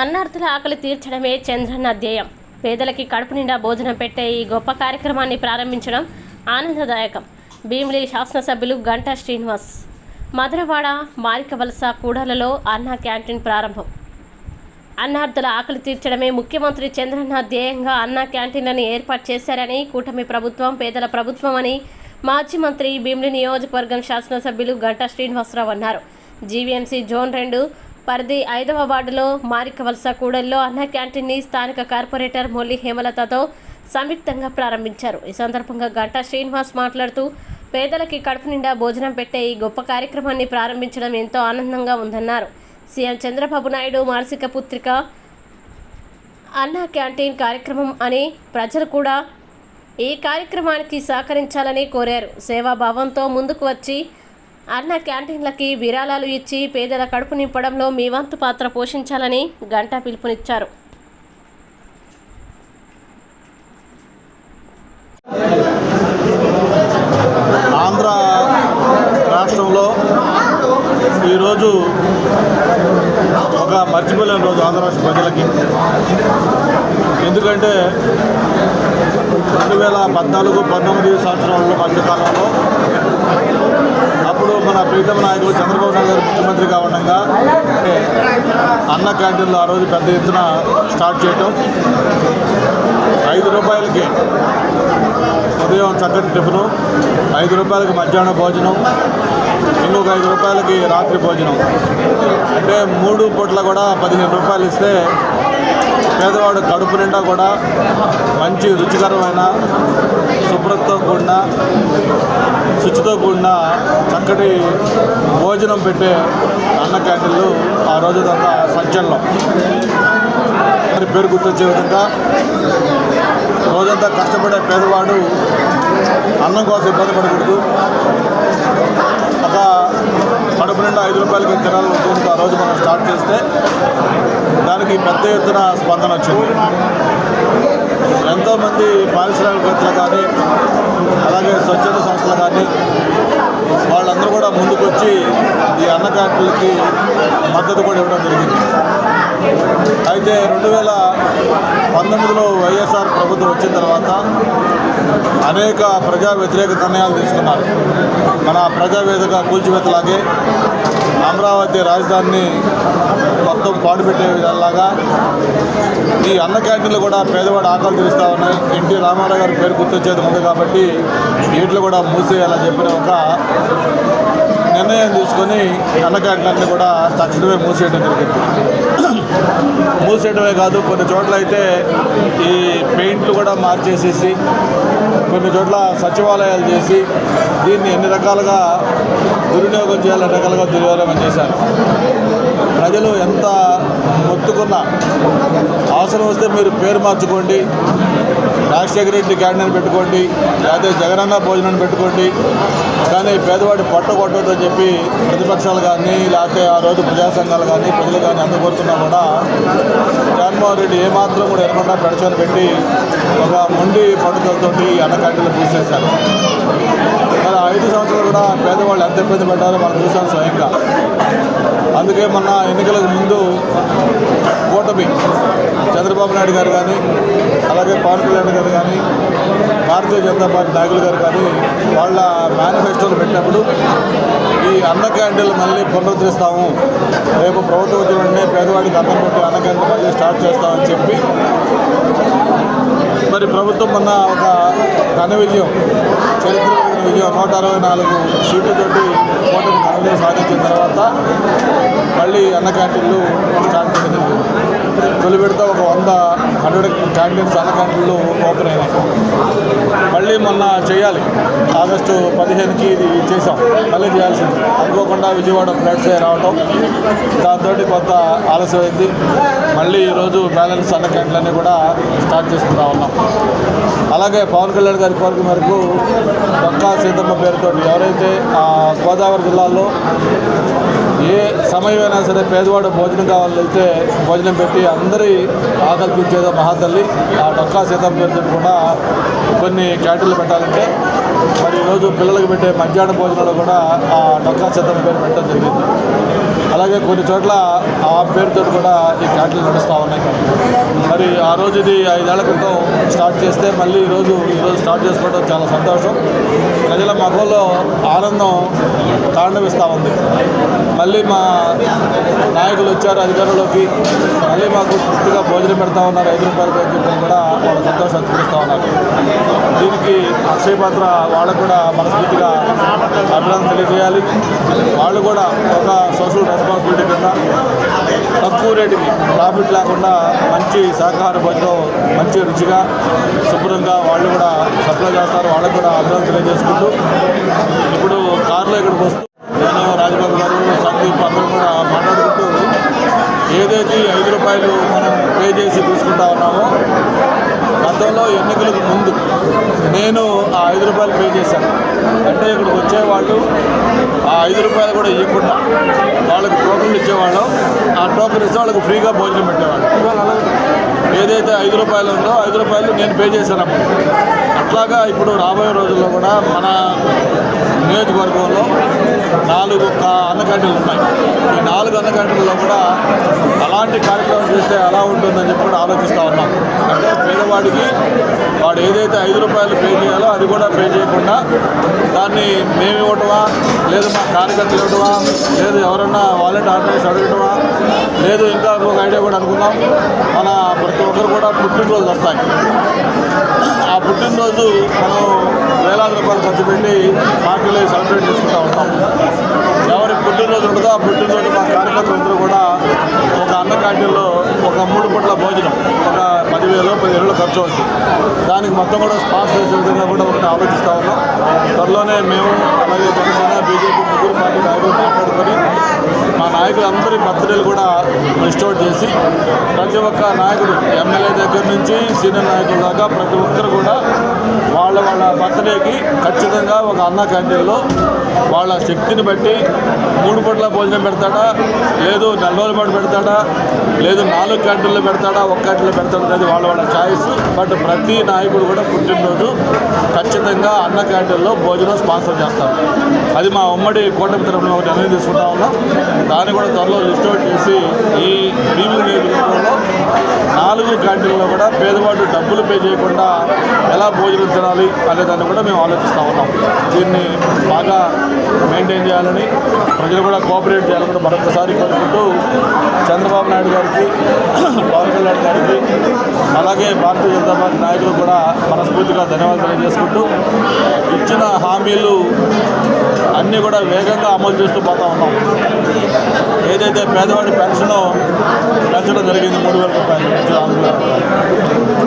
అన్నార్థుల ఆకలి తీర్చడమే చంద్రన్న ధ్యేయం. పేదలకి కడుపు నిండా భోజనం పెట్టే ఈ గొప్ప కార్యక్రమాన్ని ప్రారంభించడం ఆనందదాయకం. భీమిలి శాసనసభ్యులు గంటా శ్రీనివాస్. మధురవాడ మారికవలస కూడలలో అన్నా క్యాంటీన్ ప్రారంభం. అన్నార్థుల ఆకలి తీర్చడమే ముఖ్యమంత్రి చంద్రన్న ధ్యేయంగా అన్న క్యాంటీన్లను ఏర్పాటు చేశారని కూటమి ప్రభుత్వం పేదల ప్రభుత్వం అని మాజీ మంత్రి భీమిలి నియోజకవర్గం శాసనసభ్యులు గంటా శ్రీనివాసరావు అన్నారు. జీవీఎంసీ జోన్ రెండు పరిధి ఐదవ వార్డులో మారికవలస కూడల్లో అన్న క్యాంటీన్ని స్థానిక కార్పొరేటర్ మొల్లి హేమలతతో సంయుక్తంగా ప్రారంభించారు. ఈ సందర్భంగా గంటా శ్రీనివాస్ మాట్లాడుతూ పేదలకి కడుపు నిండా భోజనం పెట్టే ఈ గొప్ప కార్యక్రమాన్ని ప్రారంభించడం ఎంతో ఆనందంగా ఉందన్నారు. సీఎం చంద్రబాబు నాయుడు మానసిక పుత్రిక అన్న క్యాంటీన్ కార్యక్రమం అని ప్రజలు కూడా ఈ కార్యక్రమానికి సహకరించాలని కోరారు. సేవాభావంతో ముందుకు వచ్చి అన్న క్యాంటీన్లకి విరాళాలు ఇచ్చి పేదల కడుపు నింపడంలో మీ వంతు పాత్ర పోషించాలని గంటా పిలుపునిచ్చారు. ఆంధ్ర రాష్ట్రంలో ఈరోజు ఒక మర్చిపోలేని రోజు ఆంధ్ర రాష్ట్ర ప్రజలకి. ఎందుకంటే రెండు వేల పద్నాలుగు పంతొమ్మిది సంవత్సరాల్లో మధ్యకాలంలో ప్రీతమ నాయకులు చంద్రబాబు నాయుడు గారు ముఖ్యమంత్రిగా ఉండగా అన్న క్యాంటీన్లు ఆ రోజు పెద్ద ఎత్తున స్టార్ట్ చేయటం. ఐదు రూపాయలకి ఉదయం చక్కటి టిఫిను ఐదు రూపాయలకి మధ్యాహ్న భోజనం ఇంకొక ఐదు రూపాయలకి రాత్రి భోజనం. అంటే మూడు పూట్ల కూడా పదిహేను రూపాయలు ఇస్తే పేదవాడు కడుపు నిండా కూడా మంచి రుచికరమైన శుభ్రతతో కూడిన శుచితో కూడిన చక్కటి భోజనం పెట్టే అన్న క్యాంటీన్లు ఆ రోజుదంతా సంచలనం. పేరు గుర్తొచ్చే విధంగా రోజంతా కష్టపడే పేదవాడు అన్నం కోసం ఇబ్బంది పడకూడదు. ఒక కడుపు నిండా ఐదు రూపాయలకి తినాలని ఉద్దేశంతో ఆ రోజు మనం స్టార్ట్ చేస్తే దానికి పెద్ద ఎత్తున స్పందన వచ్చింది. ఎంతోమంది పారిశ్రామికవేత్తలు కానీ అలాగే స్వచ్ఛంద సంస్థలు కానీ వాళ్ళందరూ కూడా ముందుకొచ్చి ఈ అన్న మద్దతు కూడా ఇవ్వడం జరిగింది. అయితే రెండు వేల పంతొమ్మిదిలో వైఎస్ఆర్ ప్రభుత్వం వచ్చిన తర్వాత అనేక ప్రజా వ్యతిరేక నిర్ణయాలు తీసుకున్నారు. మన ప్రజావేదిక కూల్చివేతలాగే అమరావతి రాజధానిని మొత్తం పాడుపెట్టే విధాలాగా ఈ అన్న క్యాంటీన్లు కూడా పేదవాడు ఆకలి తీరుస్తూ ఉన్నాయి. ఎన్టీ రామారావు గారి పేరు గుర్తొచ్చేది ఉంది కాబట్టి వీటిలో కూడా మూసేయాలని చెప్పిన ఒక నిర్ణయం తీసుకొని అన్న కూడా తక్షణమే మూసేయడం జరిగింది. మూసేయడమే కాదు కొన్ని చోట్ల అయితే ఈ పెయింట్లు కూడా మార్చేసేసి కొన్ని చోట్ల సచివాలయాలు చేసి దీన్ని ఎన్ని రకాలుగా దుర్వినియోగం చేయాలని రకాలుగా దుర్వినియోగం చేశారు. ప్రజలు ఎంత మొత్తుకున్నా అవసరం వస్తే మీరు పేరు మార్చుకోండి. రాజశేఖర రెడ్డి క్యాంటీన్ పెట్టుకోండి. లేకపోతే జగనన్న భోజనం పెట్టుకోండి. కానీ పేదవాడి పొట్ట కొట్టొద్దని చెప్పి ప్రతిపక్షాలు కానీ లేకపోతే ఆ రోజు ప్రజా సంఘాలు కానీ ప్రజలు కానీ అందరూ కోరుతున్నా కూడా జగన్మోహన్ రెడ్డి ఏమాత్రం కూడా ఎనకుండా పెడచని పెట్టి ఒక మొండి పండుగలతోటి అన్న పూసేశారు మరి ఐదు సంవత్సరాలు కూడా పేదవాళ్ళు ఎంత ఇబ్బంది పడ్డారో మనం చూసాం స్వయంగా. అందుకే మొన్న ఎన్నికలకు ముందు కూటమి చంద్రబాబు నాయుడు గారు కానీ అలాగే పవన్ కళ్యాణ్ గారు కానీ భారతీయ జనతా పార్టీ నాయకులు గారు కానీ వాళ్ళ మేనిఫెస్టోలు పెట్టినప్పుడు ఈ అన్న క్యాంటీన్లు మళ్ళీ పునరుద్ధరిస్తాము రేపు ప్రభుత్వం వచ్చిన వెంటనే పేదవాడికి అన్నం పెట్టి అన్న క్యాంటీన్ మళ్ళీ స్టార్ట్ చేస్తామని చెప్పి మరి ప్రభుత్వం మొన్న ఒక ఘన విజయం చరిత్ర విజయం నూట అరవై నాలుగు సీట్లతోటి ఓటమి ఘన సాధించిన తర్వాత మళ్ళీ అన్న క్యాంటీన్లు స్టార్ట్ చేయడం జరిగింది. తొలి విడత ఒక వంద హండ్రెడ్ క్యాండిడేట్స్ అన్న ఓపెన్ అయినాయి. మళ్ళీ మొన్న చేయాలి. ఆగస్టు పదిహేనుకి ఇది చేసాం మళ్ళీ చేయాల్సింది. అనుకోకుండా విజయవాడ ఫ్లాట్స్ రావటం. దాంతో కొంత ఆలస్యమైంది. మళ్ళీ ఈరోజు బ్యాలెన్స్ అన్న కూడా స్టార్ట్ చేసుకుంటా ఉన్నాం. అలాగే పవన్ కళ్యాణ్ గారి కోరిక మేరకు డొక్కా సీతమ్మ పేరుతో ఎవరైతే గోదావరి జిల్లాలో ఏ సమయమైనా సరే పేదవాడు భోజనం కావాలంటే వెళ్తే భోజనం పెట్టి అందరి ఆకల్పించేదో మహాతల్లి ఆ డొక్కా సీతం పేరుతో కూడా కొన్ని క్యాటరీలు పెట్టాలంటే మరి ఈరోజు పిల్లలకు పెట్టే మధ్యాహ్న భోజనాలు కూడా ఆ డొక్కా సీతం పేరు పెట్టడం జరిగింది. అలాగే కొన్ని చోట్ల ఆ పేరుతో కూడా ఈ క్యాటరీలు నడుస్తూ ఉన్నాయి. మరి ఆ రోజు ఇది ఐదేళ్ళ క్రితం స్టార్ట్ చేస్తే మళ్ళీ ఈరోజు ఈరోజు స్టార్ట్ చేసుకోవడం చాలా సంతోషం. ప్రజల మగంలో ఆనందం తాండవిస్తూ ఉంది. మళ్ళీ మా నాయకులు వచ్చారు అధికారంలోకి. మళ్ళీ మాకు పూర్తిగా భోజనం పెడతా ఉన్నారు ఐదు రూపాయలకి చెప్పి కూడా వాళ్ళ సంతోషం వ్యక్తపరుస్తూ ఉన్నారు. దీనికి అక్షయ పాత్ర వాళ్ళకు కూడా మనస్ఫూర్తిగా అభినందన తెలియజేయాలి. వాళ్ళు కూడా ఒక సోషల్ రెస్పాన్సిబిలిటీ కింద తక్కువ రేటుకి ప్రాఫిట్ లేకుండా మంచి శాకాహార భోజనం మంచి రుచిగా శుభ్రంగా వాళ్ళు కూడా సప్లై చేస్తారు. వాళ్ళకు కూడా అభినందన తెలియజేసుకుంటూ ఇప్పుడు కారులో ఇక్కడికి వస్తూ నేను రాజబాబు గారు సందీప్ అందరూ కూడా మాట్లాడుకుంటూ ఏదైతే ఐదు రూపాయలు మనం పే చేసి తీసుకుంటా ఉన్నామో గతంలో ఎన్నికలకు ముందు నేను ఆ ఐదు రూపాయలు పే చేశాను. అంటే ఇక్కడికి వచ్చేవాళ్ళు ఆ ఐదు రూపాయలు కూడా ఇవ్వకుండా వాళ్ళకి టోకన్లు ఇచ్చేవాళ్ళం. ఆ టోకన్ ఇస్తే వాళ్ళకి ఫ్రీగా భోజనం పెట్టేవాళ్ళు. ఏదైతే ఐదు రూపాయలు ఉందో ఐదు రూపాయలు నేను పే చేశాను అప్పుడు. అట్లాగా ఇప్పుడు రాబోయే రోజుల్లో కూడా మన నియోజకవర్గంలో నాలుగు కా- ఉన్నాయి. ఈ నాలుగు అన్న కూడా అలాంటి కార్యక్రమం చేస్తే ఎలా ఉంటుందని చెప్పి కూడా ఆలోచిస్తూ ఉన్నాం. అంటే పేదవాడికి వాడు ఏదైతే ఐదు రూపాయలు పే చేయాలో అది కూడా పే చేయకుండా దాన్ని మేము ఇవ్వటమా లేదు మా కార్యకర్తలు ఇవ్వటమా లేదు ఎవరన్నా వాలెట్ ఆర్గనైజ్ అడగటమా లేదు ఇంకా ఒక ఐడియా కూడా అనుకున్నాం మన ప్రతి ఒక్కరు కూడా పుట్టినరోజులు వస్తాయి. ఆ పుట్టినరోజు మనం వేలాది రూపాయలు ఖర్చు పెట్టి పార్టీలో సెలబ్రేట్ చేసుకుంటూ ఉంటాం. ఎవరి పుట్టినరోజు ఉంటుందో ఆ పుట్టినరోజు మా కార్యకర్తలందరూ కూడా ఒక అన్న క్యాంటీన్లో ఒక మూడు పూట్ల భోజనం ఒక పదివేలు పదివేలు ఖర్చు అవుతుంది. దానికి మొత్తం కూడా స్పాన్సర్ చేసే విధంగా కూడా ఒకటి ఆలోచిస్తూ ఉన్నాం. త్వరలోనే మేము అలాగే జనసేన బీజేపీ ముగ్గురు పార్టీ నాయకులు నాయకులందరి బర్త్డేలు కూడా రిస్టోర్ చేసి ప్రతి ఒక్క నాయకుడు ఎమ్మెల్యే దగ్గర నుంచి సీనియర్ నాయకుల దాకా ప్రతి ఒక్కరు కూడా వాళ్ళ వాళ్ళ బర్త్డేకి ఖచ్చితంగా ఒక అన్న క్యాంటీన్లో వాళ్ళ శక్తిని బట్టి మూడు పూట్ల భోజనం పెడతాడా లేదు నెల రోజుల పాటు పెడతాడా లేదు నాలుగు క్యాంటీన్లో పెడతాడా ఒక్క క్యాంటీన్లో పెడతాడా అనేది వాళ్ళ వాళ్ళ ఛాయిస్. బట్ ప్రతి నాయకుడు కూడా పుట్టినరోజు ఖచ్చితంగా అన్న క్యాంటీన్లో భోజనం స్పాన్సర్ చేస్తారు. అది మా ఉమ్మడి కూటమి తరఫున ఒక నిర్ణయం తీసుకుంటా ఉన్నాం. దాని కూడా త్వరలో లిస్ట్ అవుట్ చేసి ఈ భీముల నియోజకవర్గంలో నాలుగు క్యాంటీన్లో కూడా పేదవాళ్ళు డబ్బులు పే చేయకుండా ఎలా భోజనం తినాలి అనే దాన్ని కూడా మేము ఆలోచిస్తూ ఉన్నాం. దీన్ని బాగా మెయింటైన్ చేయాలని ప్రజలు కూడా కోఆపరేట్ చేయాలని కూడా మరొకసారి కోరుకుంటూ చంద్రబాబు నాయుడు గారికి పవన్ కళ్యాణ్ గారికి అలాగే భారతీయ జనతా పార్టీ నాయకులు కూడా మనస్ఫూర్తిగా ధన్యవాదాలు తెలియజేసుకుంటూ ఇచ్చిన హామీలు అన్నీ కూడా వేగంగా అమలు చేస్తూ పోతా ఉన్నాం. ఏదైతే పేదవాడి పెన్షన్ పెంచడం జరిగింది మూడు వేల రూపాయలు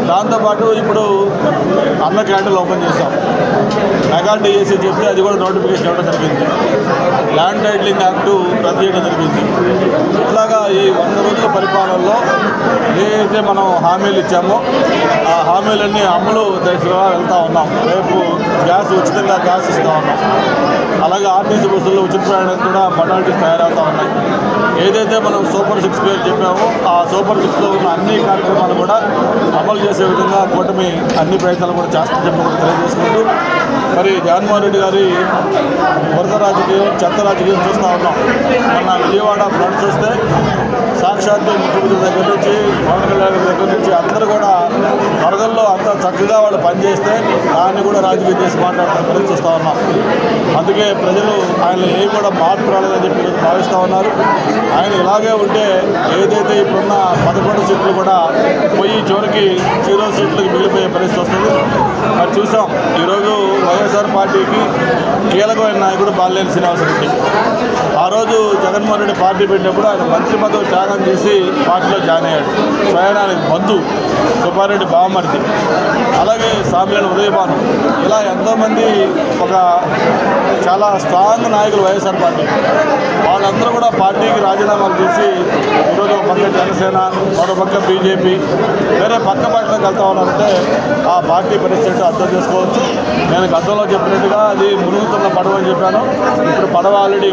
దాంతోపాటు ఇప్పుడు అన్న క్యాంటీన్లు ఓపెన్ చేశాం. మెగా డిఎస్సీ చెప్తే అది కూడా నోటిఫికేషన్ ఇవ్వడం జరిగింది. ల్యాండ్ టైటిలింగ్ యాక్టు రద్దు చేయడం జరిగింది. ఇట్లాగా ఈ వంద రోజుల పరిపాలనలో ఏదైతే మనం హామీలు ఇచ్చామో ఆ హామీలన్నీ అమలు దశగా వెళ్తూ ఉన్నాం. రేపు గ్యాస్ ఉచితంగా గ్యాస్ ఇస్తూ ఉన్నాం. అలాగే ఆర్టీసీ బస్సుల్లో ఉచిత ప్రయాణం కూడా మొడాలిటీస్ తయారవుతూ ఉన్నాయి. ఏదైతే మనం సూపర్ సిక్స్ పేరు చెప్పామో ఆ సూపర్ సిక్స్లో ఉన్న అన్ని కార్యక్రమాలు కూడా అమలు చేసే విధంగా కూటమి అన్ని ప్రయత్నాలు కూడా చేస్తుందని కూడా తెలియజేసుకుంటూ మరి జగన్మోహన్ రెడ్డి గారి వరద రాజకీయం చెత్త రాజకీయం చూస్తూ ఉన్నాం. మొన్న విజయవాడ ఫ్లడ్స్ వస్తే సాక్షాత్తు ముఖ్యమంత్రి దగ్గర నుంచి పవన్ కళ్యాణ్ దగ్గర నుంచి అందరూ కూడా వరదల్లో అంత చక్కగా వాళ్ళు పనిచేస్తే దాన్ని కూడా రాజకీయం చేసి మాట్లాడడం కూడా చూస్తూ ఉన్నాం. అందుకే ప్రజలు ఆయన ఏం కూడా మార్పు రాలేదని చెప్పి భావిస్తూ ఉన్నారు. ఆయన ఇలాగే ఉంటే ఏదైతే ఇప్పుడున్న పదకొండు సీట్లు కూడా పోయి చివరికి జీరో సీట్లకు మిగిలిపోయే పరిస్థితి వస్తుంది. మరి చూసాం. ఈరోజు వైఎస్ఆర్ పార్టీకి కీలకమైన నాయకుడు బాలినేని శ్రీనివాసరెడ్డి. ఆ రోజు జగన్మోహన్ రెడ్డి పార్టీ పెట్టినప్పుడు ఆయన మంత్రి పదవి త్యాగం చేసి పార్టీలో జాయిన్ అయ్యాడు. స్వయానానికి బంధు సుబ్బారెడ్డి బావమర్ది. అలాగే సామిలేని ఉదయభాను. ఇలా ఎంతోమంది ఒక చాలా స్ట్రాంగ్ నాయకులు వైఎస్ఆర్ పార్టీ. వాళ్ళందరూ కూడా పార్టీకి రాజీనామాలు చేసి ఈరోజు ఒక పక్క జనసేన మరో పక్క బీజేపీ వేరే పక్క పార్టీలకు వెళ్తా ఉన్నారంటే ఆ పార్టీ పరిస్థితి అర్థం చేసుకోవచ్చు. నేను గతంలో చెప్పినట్టుగా అది మునుగుతున్న పడవ అని చెప్పాను. ఇప్పుడు పడవ ఆల్రెడీ